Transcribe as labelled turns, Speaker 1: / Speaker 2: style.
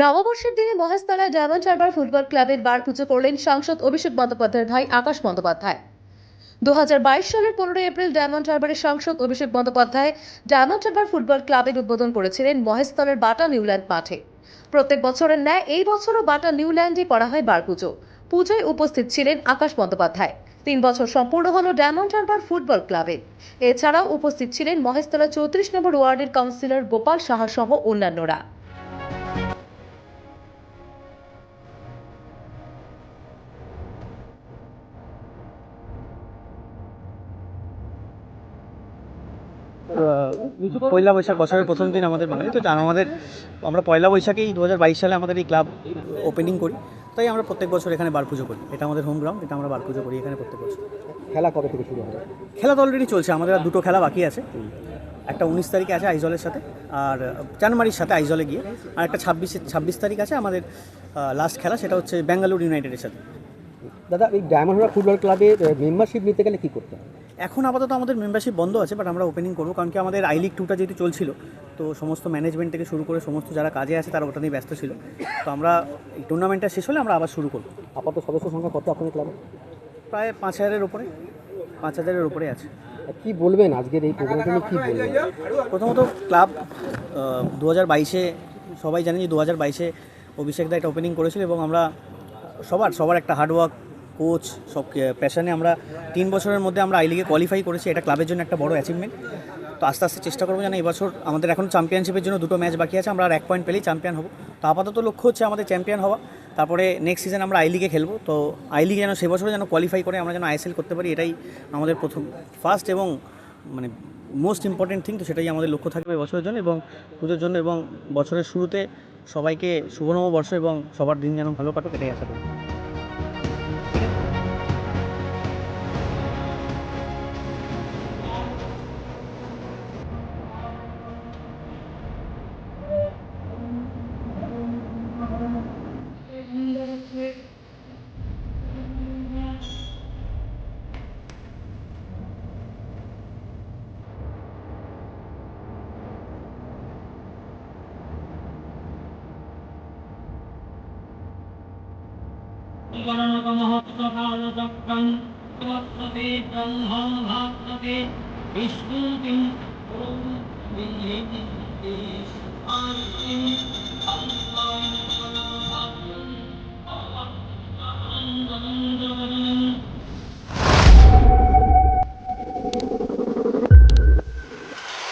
Speaker 1: নববর্ষের দিনে মহেশতলায় diamond Harbour football ক্লাবের বার পুজো করলেন সাংসদ অভিষেক বন্দ্যোপাধ্যায়ের ভাই আকাশ বন্দ্যোপাধ্যায়। দুহাজার বাইশ সালের পনেরোই এপ্রিল ডায়মন্ড হারবারের সাংসদ Abhishek Bandyopadhyay Diamond Harbour football ক্লাবের উদ্বোধন করেছিলেন মহেশতলের বাটা নিউল্যান্ড মাঠে। প্রত্যেক বছরের ন্যায় এই বছরও বাটা নিউল্যান্ডে করা হয় বার পুজো। পুজোয় উপস্থিত ছিলেন আকাশ বন্দ্যোপাধ্যায়। তিন বছর সম্পূর্ণ হলো ডায়মন্ড হারবার ফুটবল ক্লাবে এছাড়াও উপস্থিত ছিলেন মহেশতলা চৌত্রিশ নম্বর ওয়ার্ডের কাউন্সিলর গোপাল সাহা সহ অন্যান্যরা।
Speaker 2: পয়লা বৈশাখ বছরের প্রথম দিন আমাদের বাঙালি তো জানো আমাদের আমরা পয়লা বৈশাখেই দু হাজার বাইশ সালে আমাদের এই ক্লাব ওপেনিং করি। তাই আমরা প্রত্যেক বছর এখানে বার পুজো করি। এটা আমাদের হোম গ্রাউন্ড এটা আমরা বার পুজো করি এখানে প্রত্যেক বছর।
Speaker 3: খেলা কবে থেকে শুরু হবে?
Speaker 2: খেলা তো অলরেডি চলছে আমাদের আর দুটো খেলা বাকি আছে। একটা উনিশ তারিখে আছে আইজলের সাথে আর জানুয়ারির সাথে আইজলে গিয়ে। আর একটা ছাব্বিশে ছাব্বিশ তারিখ আছে আমাদের লাস্ট খেলা সেটা হচ্ছে ব্যাঙ্গালোর ইউনাইটেডের সাথে।
Speaker 3: দাদা এই ডায়মন্ড ফুটবল ক্লাবে মেম্বারশিপ নিতে গেলে কী করতে হবে?
Speaker 2: এখন আপাতত আমাদের মেম্বারশিপ বন্ধ আছে বাট আমরা ওপেনিং করব। কারণ কি আমাদের আই লিগ টুটা যেহেতু চলছিল তো সমস্ত ম্যানেজমেন্ট থেকে শুরু করে সমস্ত যারা কাজে আছে তারা ওটা নিয়ে ব্যস্ত ছিল। তো আমরা এই টুর্নামেন্টটা শেষ হলে আমরা আবার শুরু করব।
Speaker 3: আপাতত সদস্য সংখ্যা কত আপনার ক্লাবে
Speaker 2: প্রায় পাঁচ হাজারের উপরে পাঁচ হাজারের উপরে আছে।
Speaker 3: কি বলবেন আজকের এই প্রোগ্রামটা নিয়ে কি বলবেন?
Speaker 2: প্রথমত ক্লাব দু হাজার বাইশে সবাই জানেন যে দু হাজার বাইশে অভিষেক দা একটা ওপেনিং করেছিল এবং আমরা সবার সবার একটা হার্ডওয়ার্ক কোচ সব প্যাশনে আমরা তিন বছরের মধ্যে আমরা আই লিগে কোয়ালিফাই করেছি। এটা ক্লাবের জন্য একটা বড় অ্যাচিভমেন্ট তো আস্তে আস্তে চেষ্টা করব যেন এবছর আমাদের এখন চ্যাম্পিয়নশিপের জন্য দুটো ম্যাচ বাকি আছে। আমরা আর এক পয়েন্ট পেলেই চ্যাম্পিয়ন হব। তো আপাতত লক্ষ্য হচ্ছে আমাদের চ্যাম্পিয়ন হওয়া। তারপরে নেক্সট সিজন আমরা আই লিগে খেলব। তো আই লিগে যেন সে বছরে যেন কোয়ালিফাই করে আমরা যেন আইএসএল করতে পারি, এটাই আমাদের প্রথম। ফার্স্ট এবং মানে মোস্ট ইম্পর্টেন্ট থিং তো সেটাই আমাদের লক্ষ্য থাকবে বছরের জন্য এবং পুজোর জন্য এবং বছরের শুরুতে সবাইকে শুভ নববর্ষ এবং সবার দিন যেন ভালো কাটুক, এটাই আশা করি।
Speaker 4: सुवर्णकमहोत्सवादकं वर्तते ब्रह्मं भासते विष्णुतिं ॐ